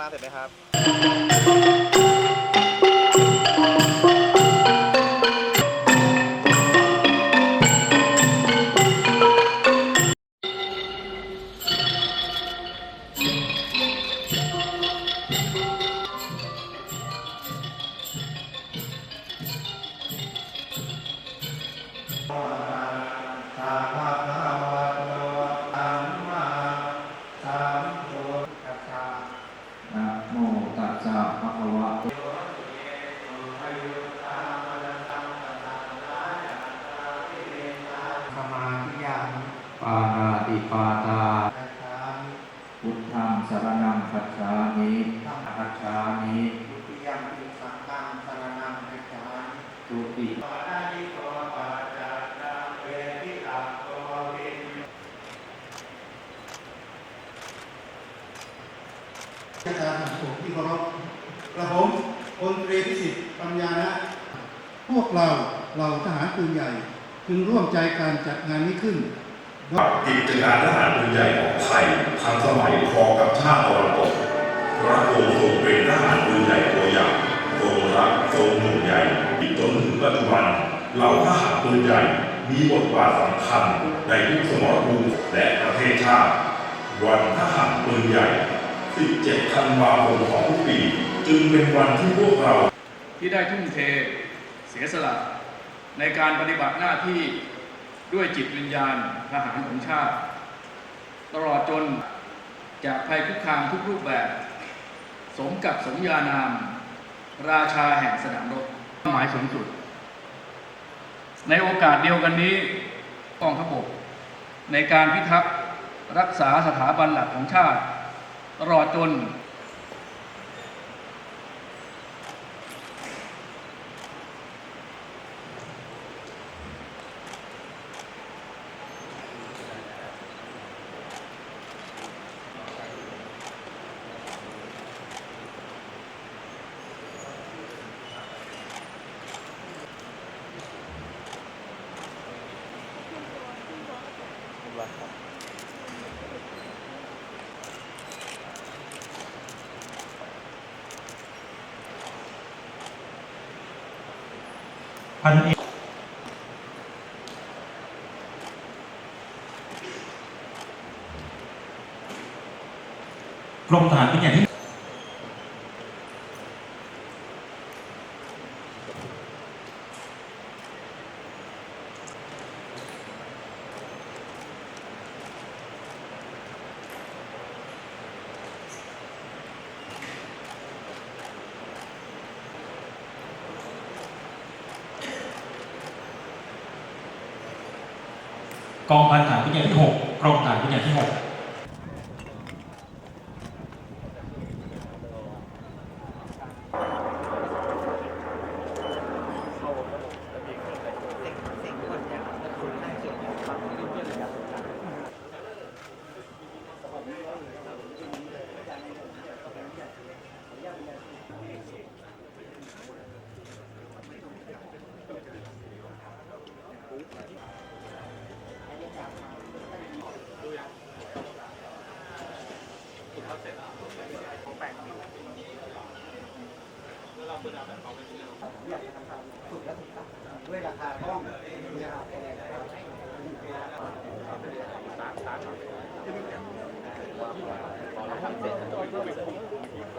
ล่างเสร็จไหมครับ ปาตาคัจฉามิพุทธังสรณังคัจฉามิคัจฉามิทุติยมปิสังฆังสรณังคัจฉามิตุติปานาติโกปาจานาเวทิตาโกวินอาจารย์สังคมที่เคารพกระผมพลตรีพิสิทธิ์ปัญญานะพวกเราเราทหารปืนใหญ่ จึงร่วมใจการจัดงานนี้ขึ้น กิจการทหารปืนใหญ่ของไทยทันสมัยพอกับชาติตะวันตกพระองค์ทรงเป็นทหารปืนใหญ่ตัวอย่างทรงรักทรงห่วงใยจนถึงปัจจุบันเหล่าทหารปืนใหญ่มีบทบาทสำคัญในทุกสมรภูมิและประเทศชาติ วันทหารปืนใหญ่ 17 ธันวาคมของทุกปี จึงเป็นวันที่พวกเรา ที่ได้ทุ่มเทเสียสละในการปฏิบัติหน้าที่ ด้วยจิตวิญญาณทหารของชาติ ตลอดจนจากภัยคุกคามทุกรูปแบบ สมกับสมญานาม ราชาแห่งสนามรบหมายสูงสุด ในโอกาสเดียวกันนี้กองทัพบกในการพิทักษ์รักษาสถาบันหลักของชาติ ตลอดจน พันเอกกรมทหารเป็นอย่างที่ กองพันฐานวิทยาที่ 6 กรมฐานวิทยาที่ 6 ด้วยราคาต้อง